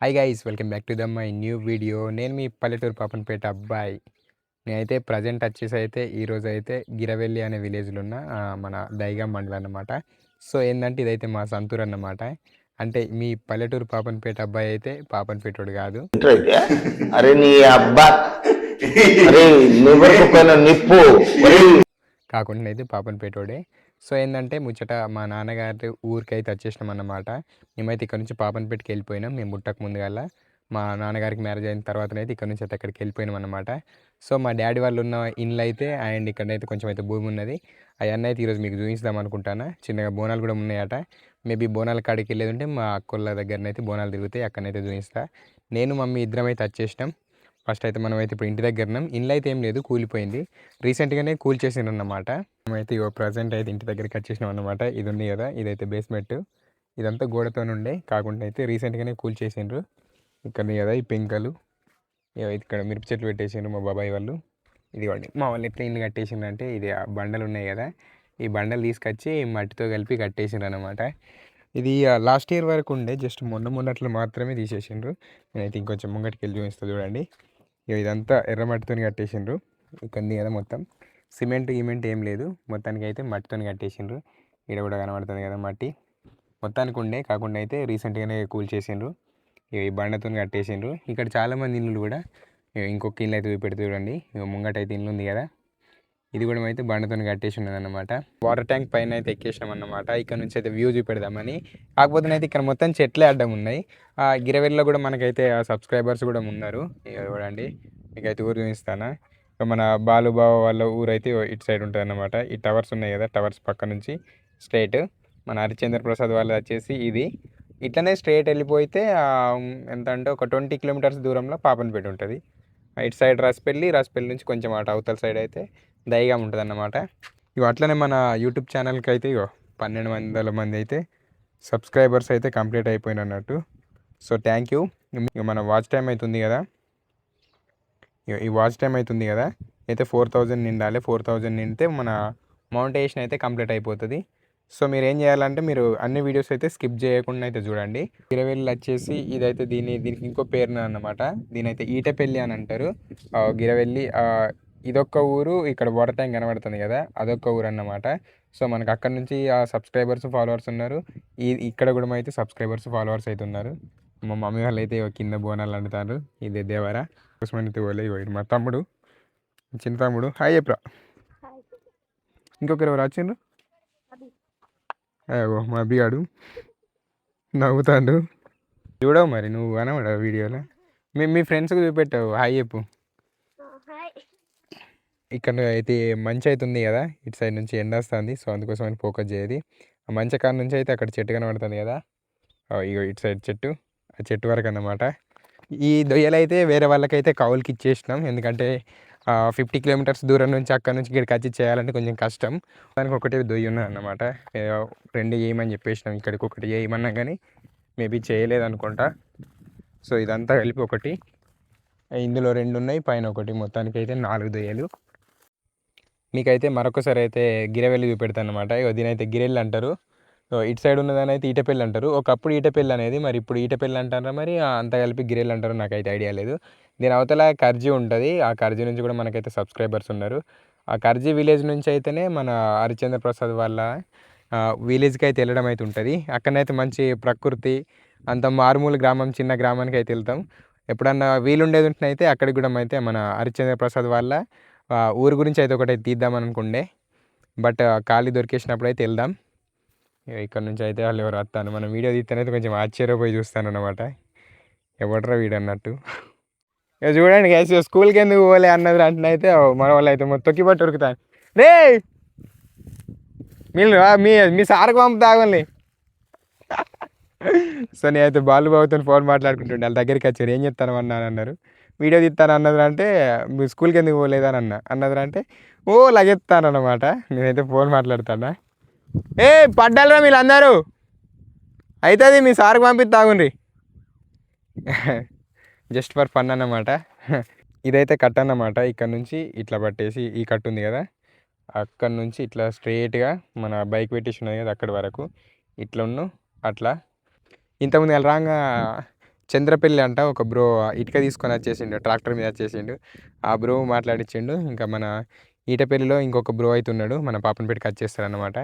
Hi guys welcome back to the my new video నేను మీ పల్లెటూరు పాపన్పేట అబ్బాయి. నేనైతే ప్రజెంట్ వచ్చేసి అయితే ఈరోజు అయితే గిరవెల్లి అనే విలేజ్లో ఉన్న మన దైగా మండలం అన్నమాట. సో ఏంటంటే ఇదైతే మా సంతూర్ అన్నమాట. అంటే మీ పల్లెటూరు పాపన్పేట అబ్బాయి అయితే పాపన్పేటోడు కాదు? అరే నీ అబ్బా! నిప్పు! కాకుండా అయితే పాపన్పేటోడే. సో ఏంటంటే ముచ్చట మా నాన్నగారి ఊరికైతే వచ్చేసినాం అన్నమాట మేమైతే ఇక్కడ నుంచి పాపన్పేటకి వెళ్ళిపోయినాం. మేము ముట్టక ముందుగల మా నాన్నగారికి మ్యారేజ్ అయిన తర్వాతనైతే ఇక్కడ నుంచి అయితే అక్కడికి వెళ్ళిపోయినాం అన్నమాట సో మా డాడీ వాళ్ళు ఉన్న ఇండ్లు అయితే అండ్ ఇక్కడైతే కొంచెం అయితే భూమి ఉన్నది. అవన్నీ అయితే ఈరోజు మీకు చూపిస్తాం అనుకుంటాను. చిన్నగా బోనాలు కూడా ఉన్నాయట. మేబీ బోనాల కాడికి వెళ్ళేది ఉంటే మా అక్కల దగ్గరనైతే బోనాలు తిరుగుతాయి. అక్కడనైతే చూపిస్తా. నేను మమ్మీ ఇద్దరం అయితే వచ్చేసినాం. ఫస్ట్ అయితే మనం అయితే ఇప్పుడు ఇంటి దగ్గర ఉన్నాం ఇండ్లు అయితే ఏం లేదు కూలిపోయింది. రీసెంట్గానే కూల్ చేసిండ్రు అన్నమాట మేమైతే ఇగో ప్రజెంట్ అయితే ఇంటి దగ్గరికి వచ్చేసినాం అన్నమాట. ఇది ఉంది కదా ఇదైతే బేస్మెంట్ ఇదంతా గోడతో ఉండే కాకుండా అయితే రీసెంట్గానే కూల్ చేసిండ్రు. ఇక్కడ కదా ఈ పెంకలు. ఇక్కడ మిరప చెట్లు పెట్టేసిండ్రు మా బాబాయ్ వాళ్ళు. ఇదిగోండి మా వాళ్ళు ఎట్లా ఇల్లు కట్టేసిండ్రు అంటే ఇది ఆ బండలు ఉన్నాయి కదా ఈ బండలు తీసుకొచ్చి మట్టితో కలిపి కట్టేసిండ్రు అనమాట ఇది లాస్ట్ ఇయర్ వరకు ఉండే జస్ట్ మొన్న మొన్నట్లు మాత్రమే తీసేసిండ్రు. నేనైతే ఇంకొంచెం ముంగటికి వెళ్ళి చూపిస్తాను చూడండి. ఇక ఇదంతా ఎర్ర మట్టితో కట్టేసిండ్రు. ఇక్కడ ఉంది కదా మొత్తం. సిమెంట్ గిమెంట్ ఏం లేదు. మొత్తానికి అయితే మట్టితో కట్టేసిండ్రు. ఇక్కడ కూడా కనబడుతుంది కదా మట్టి. మొత్తానికి ఉండే కాకుండా అయితే రీసెంట్గానే కూల్ చేసిండ్రు ఇక ఈ బండతో కట్టేసిండ్రు. ఇక్కడ చాలామంది ఇల్లు కూడా ఇంకొక ఇల్లు అయితే చూపెడుతూ చూడండి ఇక ముంగట అయితే ఇల్లు ఉంది కదా. ఇది కూడా అయితే బండతో కట్టేసి ఉన్నది అనమాట వాటర్ ట్యాంక్ పైన అయితే ఎక్కేసాం అన్నమాట. ఇక్కడ నుంచి అయితే వ్యూ చూపెడదామని. కాకపోతే అయితే ఇక్కడ మొత్తం చెట్లే అడ్డం ఉన్నాయి. ఆ గిరవెల్లో కూడా మనకైతే సబ్స్క్రైబర్స్ కూడా ఉన్నారు. చూడండి. మీకైతే ఊరు చూపిస్తానా. మన బాలుబావ వాళ్ళ ఊరు అయితే ఇటు సైడ్ ఉంటుంది అన్నమాట ఈ టవర్స్ ఉన్నాయి కదా టవర్స్ పక్క నుంచి స్ట్రైట్ మన హరిచంద్ర ప్రసాద్ వాళ్ళు వచ్చేసి ఇది. ఇట్లనే స్ట్రైట్ వెళ్ళిపోతే ఎంత అంటే ఒక ట్వంటీ కిలోమీటర్స్ దూరంలో పాపన్పేట ఉంటుంది. ఇటు సైడ్ రసపల్లి రసపెల్లి నుంచి కొంచెం అటు అవతల సైడ్ అయితే దయగా ఉంటుంది అన్నమాట ఇవి అట్లనే మన యూట్యూబ్ ఛానల్కి అయితే ఇగో పన్నెండు వందల మంది అయితే సబ్స్క్రైబర్స్ అయితే కంప్లీట్ అయిపోయిన అన్నట్టు సో థ్యాంక్ యూ. ఇక మన వాచ్ టైం అవుతుంది కదా. ఇగో ఈ వాచ్ టైం అవుతుంది కదా. అయితే ఫోర్ థౌజండ్ నిండాలి. ఫోర్ థౌజండ్ నిండితే మన మౌంటేషన్ అయితే కంప్లీట్ అయిపోతుంది. సో మీరు ఏం చేయాలంటే మీరు అన్ని వీడియోస్ అయితే స్కిప్ చేయకుండా అయితే చూడండి. గిరవెల్లి వచ్చేసి ఇదైతే దీని దీనికి ఇంకో పేరున అన్నమాట దీని అయితే ఈటపెల్లి అని అంటారు. గిరవెల్లి ఇదొక్క ఊరు ఇక్కడ వాటర్ ట్యాంక్ కనబడుతుంది కదా అదొక్క ఊరు అన్నమాట సో మనకు అక్కడ నుంచి ఆ సబ్స్క్రైబర్స్ ఫాలోవర్స్ ఉన్నారు. ఈ ఇక్కడ కూడా అయితే సబ్స్క్రైబర్స్ ఫాలోవర్స్ అయితే ఉన్నారు. మా మమ్మీ వాళ్ళు అయితే కింద బోనాలు వండుతారు ఇది దేవరా. ఉస్మాన్ పోలే ఇది మా తమ్ముడు. చిన్న తమ్ముడు. హాయ్ చెప్పరా ఇంకొకరు ఎవరు వచ్చిండ్రు? అయ్యో మా అబ్బిగాడు నవ్వుతాడు. చూడవు మరి నువ్వు అనమాట వీడియోలో. మీ మీ ఫ్రెండ్స్కి చూపెట్టావు. హాయ్ చెప్పు. ఇక్కడ అయితే మంచి అవుతుంది కదా ఇటు సైడ్ నుంచి ఎండ వస్తుంది సో అందుకోసం అని ఫోకస్ చేయది. ఆ మంచి కాడ నుంచి అయితే అక్కడ చెట్టు కనబడుతుంది కదా. ఇగో ఇటు సైడ్ చెట్టు. ఆ చెట్టు వరకు అన్నమాట. ఈ దొయ్యలు అయితే వేరే వాళ్ళకైతే కౌలుకి ఇచ్చేసినాం. ఎందుకంటే ఫిఫ్టీ కిలోమీటర్స్ దూరం నుంచి అక్కడ నుంచి ఇక్కడికి వచ్చి చేయాలంటే కొంచెం కష్టం. దానికి ఒకటే దొయ్యి ఉన్నది అన్నమాట. రెండు వేయమని చెప్పేసినాం. ఇక్కడికి ఒకటి వేయమన్నా కానీ మేబీ చేయలేదు అనుకుంటా సో ఇదంతా కలిపి ఒకటి. ఇందులో రెండు ఉన్నాయి. పైన ఒకటి. మొత్తానికి అయితే నాలుగు దొయ్యలు. మీకైతే మరొకసారి అయితే గిరవెల్లి చూపెడతాను అనమాట దీనైతే అయితే గిరెల్లి అంటారు. ఇటు సైడ్ ఉన్నదాని అయితే ఈటపెల్లి అంటారు. ఒకప్పుడు ఈటపెల్లి అనేది మరి ఇప్పుడు ఈటపెల్లి అంటారా మరి? అంత కలిపి గిరెల్లి అంటారు నాకైతే ఐడియా లేదు. దీని అవతల కర్జీ ఉంటుంది. ఆ కర్జీ నుంచి కూడా మనకైతే సబ్స్క్రైబర్స్ ఉన్నారు. ఆ కర్జీ విలేజ్ నుంచి అయితేనే మన హరిచంద్ర ప్రసాద్ వాళ్ళ విలేజ్కి అయితే వెళ్ళడం అయితే ఉంటుంది. అక్కడనైతే మంచి ప్రకృతి అంత మారుమూల గ్రామం చిన్న గ్రామానికి అయితే వెళ్తాం. ఎప్పుడన్నా వీలుండేది ఉంటే అయితే అక్కడికి కూడా అయితే మన హరిచంద్ర ప్రసాద్ వాళ్ళ ఊరి గురించి అయితే ఒకటి తీద్దాం అనుకుండే. బట్ ఖాళీ దొరికేసినప్పుడు అయితే వెళ్దాం. ఇక్కడ నుంచి అయితే వాళ్ళు ఎవరు వస్తాను మనం వీడియో తీస్తేనైతే కొంచెం ఆశ్చర్యపోయి చూస్తాను అనమాట ఎవడరా వీడు అన్నట్టు. ఇక చూడండి గైస్ స్కూల్కి ఎందుకు పోలే అన్నది అంటే అయితే మన వాళ్ళు అయితే తొక్కి పట్టి ఉరుకుతాను రే మీరు మీ మీ సార్కి పంపుతా ఆగండి సో నేనైతే బాలుబాబుతో ఫోన్ మాట్లాడుకుంటుండే వాళ్ళ దగ్గరికి వచ్చారు. ఏం చెప్తాను అన్నాను అన్నారు. వీడియో తీస్తాను అన్నది అంటే మీ స్కూల్కి ఎందుకు పోలేదని అన్న. అన్నది అంటే ఓ లగెత్తాను అనమాట నేనైతే ఫోన్ మాట్లాడతానా? ఏ పడ్డాలరా వీళ్ళందరూ అవుతుంది మీ సార్కి పంపిస్తాగుండ్రి జస్ట్ ఫర్ ఫన్ అన్నమాట. ఇదైతే కట్ అన్నమాట. ఇక్కడ నుంచి ఇట్లా పట్టేసి ఈ కట్ ఉంది కదా అక్కడ నుంచి ఇట్లా స్ట్రేట్గా మన బైక్ పెట్టేసి ఉన్నది కదా అక్కడి వరకు. ఇట్లా ఉన్ను అట్లా. ఇంతకుముందు ఎలా రాగా చంద్రపల్లి అంట ఒక బ్రో ఇటుక తీసుకొని వచ్చేసిండు ట్రాక్టర్ మీద వచ్చేసిండు. ఆ బ్రో మాట్లాడిచ్చిండు ఇంకా మన ఈటపల్లిలో ఇంకొక బ్రో అయితే ఉన్నాడు మన పాపనపేటకి వచ్చేస్తాడు అనమాట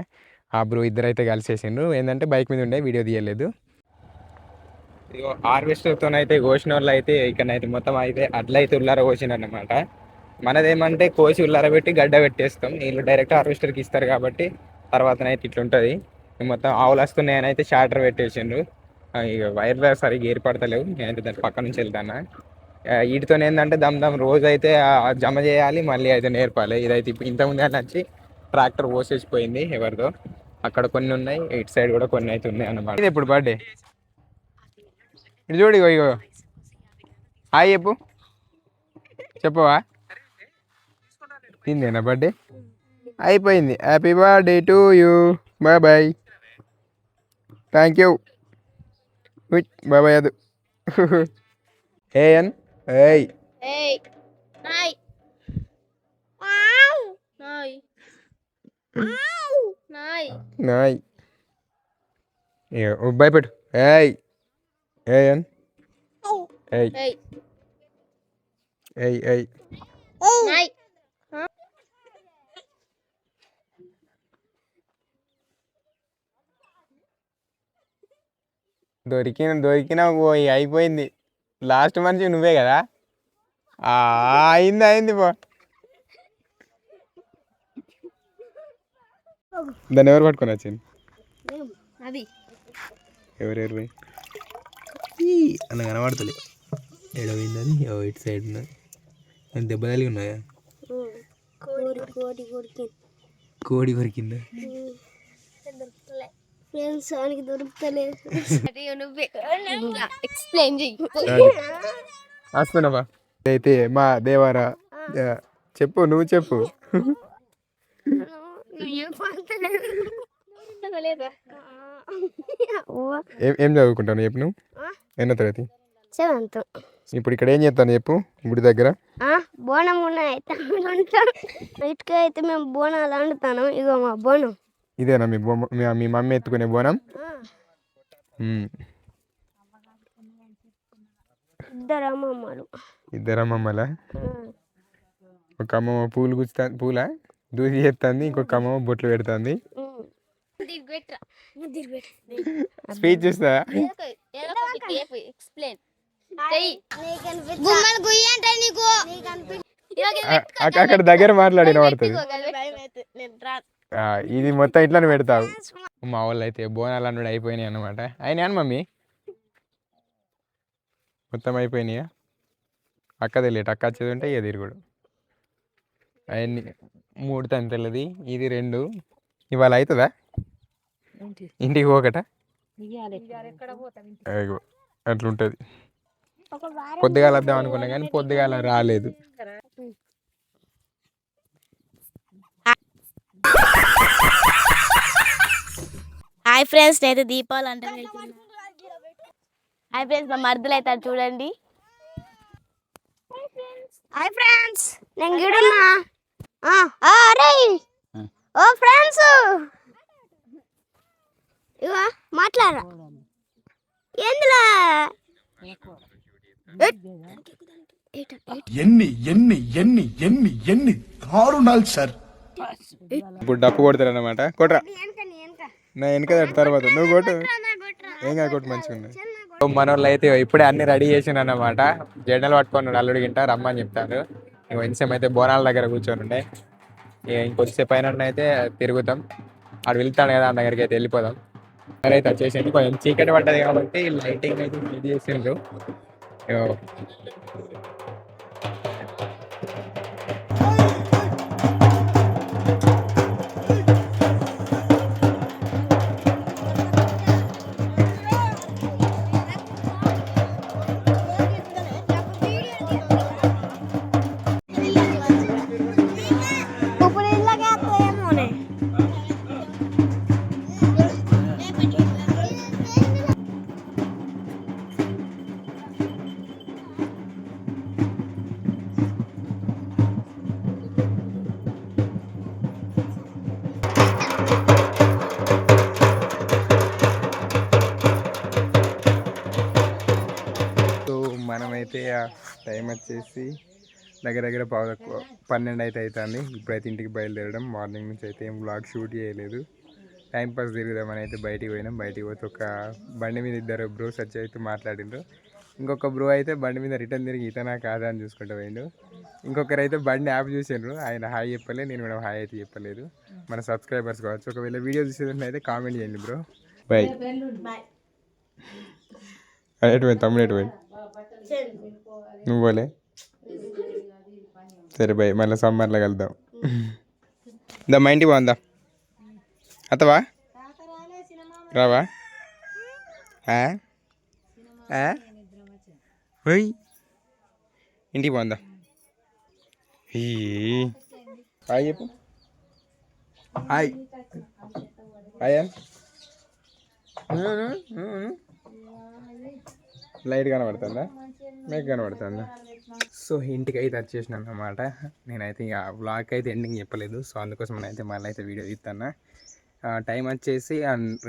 ఆ బ్రో ఇద్దరు అయితే కలిసేసిండ్రు. ఏంటంటే బైక్ మీద ఉండే వీడియో తీయలేదు. ఇదిగో హార్వెస్టర్తో అయితే కోసిన వాళ్ళు అయితే ఇక్కడనైతే మొత్తం అయితే అట్లయితే ఉల్లార కోసిండు అనమాట మనదేమంటే కోసి ఉల్లార పెట్టి గడ్డ పెట్టేస్తాం. వీళ్ళు డైరెక్ట్ హార్వెస్టర్కి ఇస్తారు కాబట్టి తర్వాతనైతే ఇట్లుంటుంది. మొత్తం ఆవులు వస్తున్నాయని అయితే షార్టర్ పెట్టేసిండ్రు. వైర్ సరిగ్గా ఏర్పడతలేవు. నేనైతే దాని పక్క నుంచి వెళ్తాను వీటితో ఏంటంటే దమ్ దమ్ రోజు అయితే జమ చేయాలి మళ్ళీ అయితే నేర్పాలి. ఇదైతే ఇప్పుడు ఇంతకుముందు అని వచ్చి ట్రాక్టర్ పోసేసిపోయింది ఎవరిదో. అక్కడ కొన్ని ఉన్నాయి ఇటు సైడ్ కూడా కొన్ని అయితే ఉన్నాయి అన్నమాట. ఇది ఇప్పుడు బర్త్డే. ఇటు చూడు ఇగో ఇగో. హాయ్ చెప్పు. చెప్పవా? తిందేనా బర్త్డే? అయిపోయింది. Happy birthday to you bye bye thank you bye bye అది ఏ అన్ ఏయ్ Hey. Nay. Wow. Nay. Wow. Nay. నాయ్ ఇగో, ఓ భయపెట్టు ఏయ్ ఏ అన్ ఏయ్ Hey. ఏయ్ ఏయ్ Nay. దొరికిన దొరికినా పోయి అయిపోయింది. లాస్ట్ మనిషి నువ్వే కదా? ఆ, అయింది అయింది పో. దాన్ని ఎవరు పట్టుకొని వచ్చింది? ఎవరెవరు పోయి? అన్న కనబడతలే. ఎడపోయిందని ఇటు సైడ్ ఉన్నది. దెబ్బ తగిలి ఉన్నాయా? కోడి కోడి కొరికి కోడి కొరికిందా? ఫ్రెండ్స్ వానికి దొరుకుతలేదు. అది నువ్వే. ఎక్స్ప్లెయిన్ చెయ్యి. వస్తున్నావా అయితే మా దేవారా చెప్పు నువ్వు చెప్పు. ఏం చదువుకుంటాను చెప్పు నువ్వు? ఎన్నో తరగతి? సెవెంత్. ఇప్పుడు ఇక్కడ ఏం చేస్తాను చెప్పు గుడి దగ్గర? బోనం ఉన్నాయి. ఇటుక అయితే మేము బోనాలు వండుతాను. ఇగో మా బోనం. ఇదేనా మీ బొమ్మ మీ- మీ మమ్మీ ఎత్తుకునే బోనం? ఉమ్. ఇద్దరు అమ్మమ్మలు. ఇద్దరు అమ్మమ్మల? ఒక అమ్మమ్మ పూలు గుచ్చుతా పూల? దూసి చేస్తుంది ఇంకొక అమ్మమ్మ బొట్లు పెడుతుంది. స్పీచ్ అక్క- అక్కడ దగ్గర మాట్లాడిన పడుతుంది ఇది మొత్తం ఇట్లానే పెడతావు మా వాళ్ళు అయితే బోనాలు అన్నుడు అయిపోయినాయి అనమాట అయినా మమ్మీ? మొత్తం అయిపోయినాయా? అక్క తెలియట అక్క వచ్చేది ఉంటే ఇక తిరుగుడు. అవన్నీ మూడు తంతలది ఇది రెండు. ఇవాళ అవుతుందా ఇంటికి పోకట? అట్లుంటది. పొద్దుగాల వద్దాం అనుకున్నా కానీ పొద్దుగాల రాలేదు. ఫ్రెండ్స్ నేనైతే దీపావళి అంటే హాయ్ ఫ్రెండ్స్ మా మర్దులు అవుతారు చూడండి. హాయ్ ఫ్రెండ్స్ నేను గిడున్నా? అరే ఓ ఫ్రెండ్స్. ఇవా మాట్లాడరా. ఏందిలా ఎన్ని ఎన్ని ఎన్ని ఎన్ని ఎన్ని దారుణాలు సార్. ఇప్పుడు డప్పు కొడతారు అనమాట కొట్రా నా వెనక తర్వాత. నువ్వు కొట్టు. ఏం కాదు కొట్టు మంచిగా ఉన్నాయి మన అయితే ఇప్పుడే అన్ని రెడీ చేసిన అన్నమాట జెండలు పట్టుకొని అల్లుడి గింట రమ్మని చెప్తారు ఇంకో ఇంతసేపు అయితే బోనాల దగ్గర కూర్చొని ఉండే. ఇంకొద్దిసేపు అయిన అయితే తిరుగుతాం. ఆడు వెళ్తాడు కదా ఆ దగ్గరికి అయితే వెళ్ళిపోదాం. సరే అయితే వచ్చేసింది కొంచెం చీకటి పడ్డది కాబట్టి లైటింగ్ అయితే చేసిండ్రు టైం వచ్చేసి దగ్గర దగ్గర పావు పన్నెండు అయితే అవుతుంది ఇప్పుడైతే ఇంటికి బయలుదేరడం. మార్నింగ్ నుంచి అయితే ఏం బ్లాగ్ షూట్ చేయలేదు. టైం పాస్ తిరుగుదామని అయితే బయటికి పోయినాం. బయటికి పోతే ఒక బండి మీద ఇద్దరు బ్రోస్ వచ్చి అయితే మాట్లాడిండ్రు. ఇంకొక బ్రో అయితే బండి మీద రిటర్న్ తిరిగి ఇతనా కాదా అని చూసుకుంటూ పోయిండు. ఇంకొకరు అయితే బండి యాప్ చూసిండ్రు. ఆయన హాయ్ చెప్పలే. నేను కూడా హాయ్ అయితే చెప్పలేదు. మన సబ్స్క్రైబర్స్ కావచ్చు. ఒకవేళ వీడియో చూసేదంటే కామెంట్ చేయండి బ్రో. బాయ్ ఎటువంటి తమ్ముడు ఎటువంటి నువ్వు పోలే? సరే బాయ్ మళ్ళీ సమ్మర్లో కలుద్దాం. దా మా ఇంటికి బాగుందా అత్తవా? రావా? ఆ? ఆ? ఓయ్. ఇంటికి బాగుందా హాయ్ చెప్పు. హాయ్. హాయ్ లైట్ కనబడుతుందా? మీకు కనబడుతుందా? సో ఇంటికి అయితే వచ్చేసిన అన్నమాట. నేనైతే ఇక వ్లాగ్ అయితే ఎండింగ్ చెప్పలేదు. సో అందుకోసం నేనైతే మళ్ళీ అయితే వీడియో ఇస్తాను టైం వచ్చేసి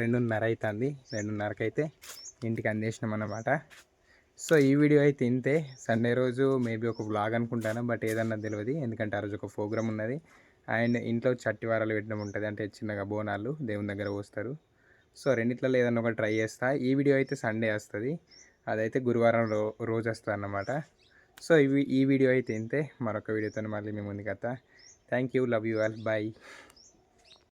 రెండున్నర అవుతుంది రెండున్నరకి అయితే ఇంటికి అందేసినాం అన్నమాట. సో ఈ వీడియో అయితే ఇంతే. సండే రోజు మేబీ ఒక వ్లాగ్ అనుకుంటాను. బట్ ఏదన్నా తెలియదు ఎందుకంటే ఆ రోజు ఒక ప్రోగ్రామ్ ఉన్నది. అండ్ ఇంట్లో చట్టి వారాలు పెట్టడం ఉంటుంది. అంటే చిన్నగా బోనాలు దేవుని దగ్గర పోస్తారు. సో రెండిట్లలో ఏదన్నా ఒకటి ట్రై చేస్తా. ఈ వీడియో అయితే సండే వస్తుంది. అదైతే గురువారం రో రోజు వస్తుంది అన్నమాట సో ఇవి ఈ వీడియో అయితే ఇంతే. మరొక వీడియోతో మళ్ళీ మేము ముందుకు వస్తా thank you. Love you all. Bye.